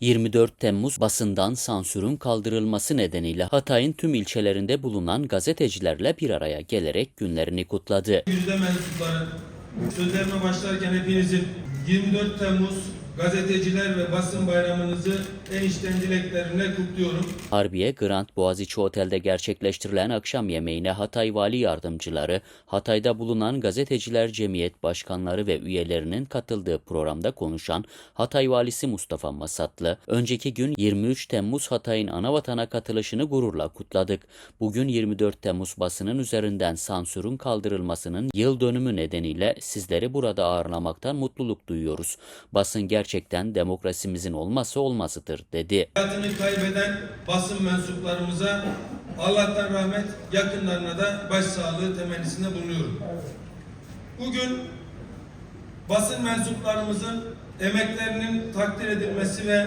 24 Temmuz basından sansürün kaldırılması nedeniyle Hatay'ın tüm ilçelerinde bulunan gazetecilerle bir araya gelerek günlerini kutladı. Yüzde mensupları sözlerime başlarken hepinizin 24 Temmuz gazeteciler ve basın bayramınızı en içten dileklerimle kutluyorum. Harbiye Grand Boğaziçi Otel'de gerçekleştirilen akşam yemeğine Hatay Vali Yardımcıları, Hatay'da bulunan Gazeteciler Cemiyet Başkanları ve üyelerinin katıldığı programda konuşan Hatay Valisi Mustafa Masatlı, önceki gün 23 Temmuz Hatay'ın anavatana katılışını gururla kutladık. Bugün 24 Temmuz basının üzerinden sansürün kaldırılmasının yıl dönümü nedeniyle sizleri burada ağırlamaktan mutluluk duyuyoruz. Basın gerçekten demokrasimizin olmazsa olmazıdır dedi. Hayatını kaybeden basın mensuplarımıza Allah'tan rahmet, yakınlarına da başsağlığı temennisinde bulunuyorum. Bugün basın mensuplarımızın emeklerinin takdir edilmesi ve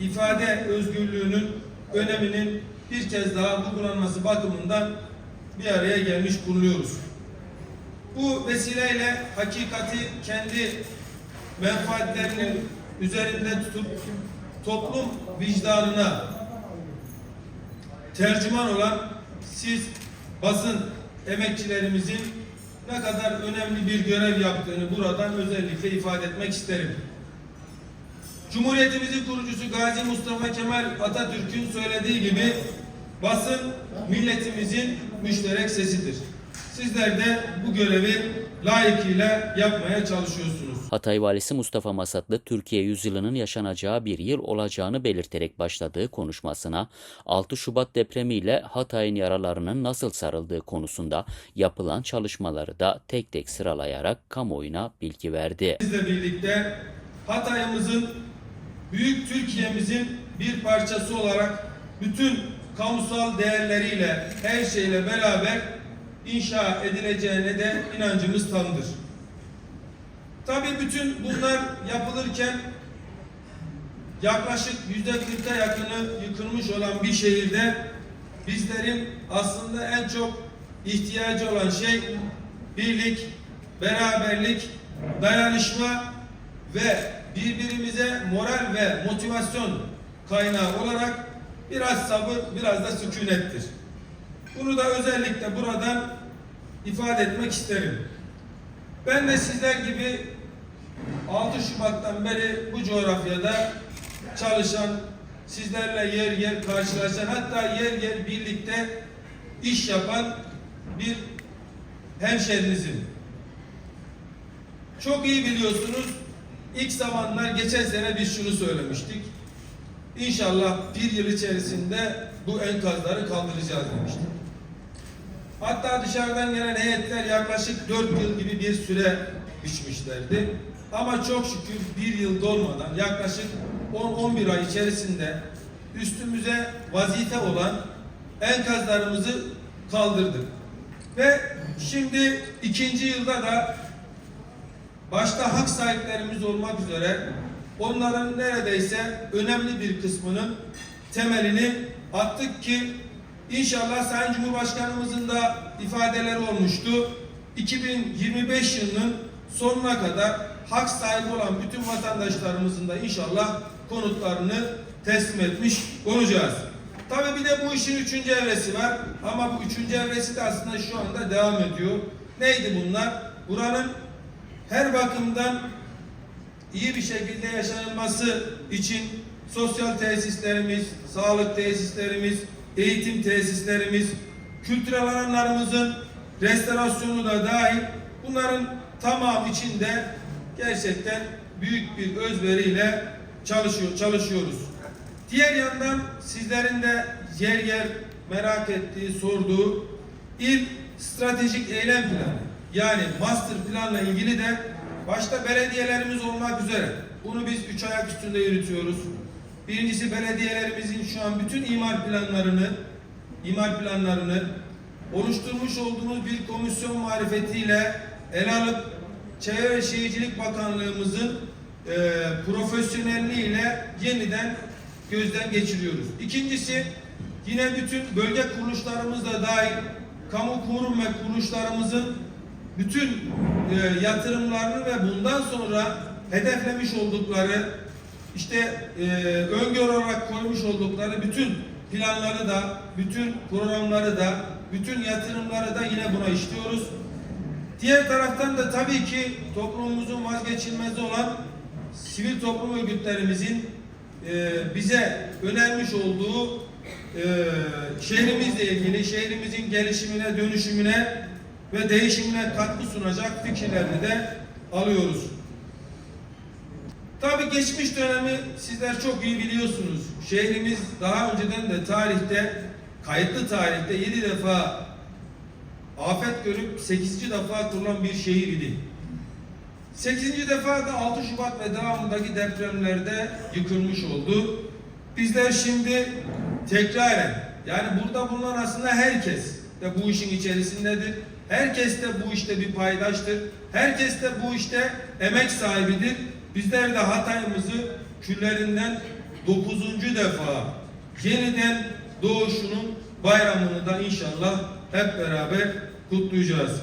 ifade özgürlüğünün öneminin bir kez daha vurgulanması bakımından bir araya gelmiş bulunuyoruz. Bu vesileyle hakikati kendi menfaatlerinin üzerinde tutup toplum vicdanına tercüman olan siz basın emekçilerimizin ne kadar önemli bir görev yaptığını buradan özellikle ifade etmek isterim. Cumhuriyetimizin kurucusu Gazi Mustafa Kemal Atatürk'ün söylediği gibi basın milletimizin müşterek sesidir. Sizler de bu görevi layıkıyla yapmaya çalışıyorsunuz. Hatay Valisi Mustafa Masatlı, Türkiye yüzyılının yaşanacağı bir yıl olacağını belirterek başladığı konuşmasına 6 Şubat depremiyle Hatay'ın yaralarının nasıl sarıldığı konusunda yapılan çalışmaları da tek tek sıralayarak kamuoyuna bilgi verdi. Sizle birlikte Hatay'ımızın, büyük Türkiye'mizin bir parçası olarak bütün kamusal değerleriyle, her şeyle beraber inşa edileceğine de inancımız tamdır. Tabii bütün bunlar yapılırken yaklaşık yüzde kırka yakını yıkılmış olan bir şehirde bizlerin aslında en çok ihtiyacı olan şey birlik, beraberlik, dayanışma ve birbirimize moral ve motivasyon kaynağı olarak biraz sabır, biraz da sükunettir. Bunu da özellikle buradan ifade etmek isterim. Ben de sizler gibi 6 Şubat'tan beri bu coğrafyada çalışan, sizlerle yer yer karşılaşan, hatta yer yer birlikte iş yapan bir hemşerinizim. Çok iyi biliyorsunuz, ilk zamanlar geçen sene biz şunu söylemiştik. İnşallah bir yıl içerisinde bu enkazları kaldıracağız demiştik. Hatta dışarıdan gelen heyetler yaklaşık 4 yıl gibi bir süre biçmişlerdi. Ama çok şükür bir yıl dolmadan yaklaşık 10-11 ay içerisinde üstümüze vazife olan enkazlarımızı kaldırdık. Ve şimdi ikinci yılda da başta hak sahiplerimiz olmak üzere onların neredeyse önemli bir kısmının temelini attık ki inşallah Sayın Cumhurbaşkanımızın da ifadeleri olmuştu. 2025 yılının sonuna kadar hak sahibi olan bütün vatandaşlarımızın da inşallah konutlarını teslim etmiş olacağız. Tabii bir de bu işin üçüncü evresi var ama bu üçüncü evresi de aslında şu anda devam ediyor. Neydi bunlar? Buranın her bakımdan iyi bir şekilde yaşanılması için sosyal tesislerimiz, sağlık tesislerimiz, eğitim tesislerimiz, kültürel alanlarımızın restorasyonu da dahil bunların tamam içinde gerçekten büyük bir özveriyle çalışıyor, çalışıyoruz. Diğer yandan sizlerin de yer yer merak ettiği, sorduğu il stratejik eylem planı yani master planla ilgili de başta belediyelerimiz olmak üzere bunu biz üç ayak üstünde yürütüyoruz. Birincisi belediyelerimizin şu an bütün imar planlarını imar planlarını oluşturmuş olduğumuz bir komisyon marifetiyle ele alıp Çevre ve Şehircilik Bakanlığımızın e, profesyonelliğiyle yeniden gözden geçiriyoruz. İkincisi yine bütün bölge kuruluşlarımızla dahil kamu kurum ve kuruluşlarımızın bütün e, yatırımlarını ve bundan sonra hedeflemiş oldukları işte e, öngör olarak koymuş oldukları bütün planları da, bütün programları da, bütün yatırımları da yine buna işliyoruz. Diğer taraftan da tabii ki toplumumuzun vazgeçilmezi olan sivil toplum örgütlerimizin e, bize önermiş olduğu e, şehrimizle ilgili, şehrimizin gelişimine, dönüşümüne ve değişimine katkı sunacak fikirlerini de alıyoruz. Tabii geçmiş dönemi sizler çok iyi biliyorsunuz. Şehrimiz daha önceden de tarihte, kayıtlı tarihte 7 defa afet görüp 8. defa kurulan bir şehir idi. 8. defa da 6 Şubat ve devamındaki depremlerde yıkılmış oldu. Bizler şimdi tekraren yani burada bulunan aslında herkes de bu işin içerisindedir. Herkes de bu işte bir paydaştır. Herkes de bu işte emek sahibidir. Bizler de Hatay'ımızı küllerinden 9. defa yeniden doğuşunun bayramını da inşallah hep beraber kutlayacağız.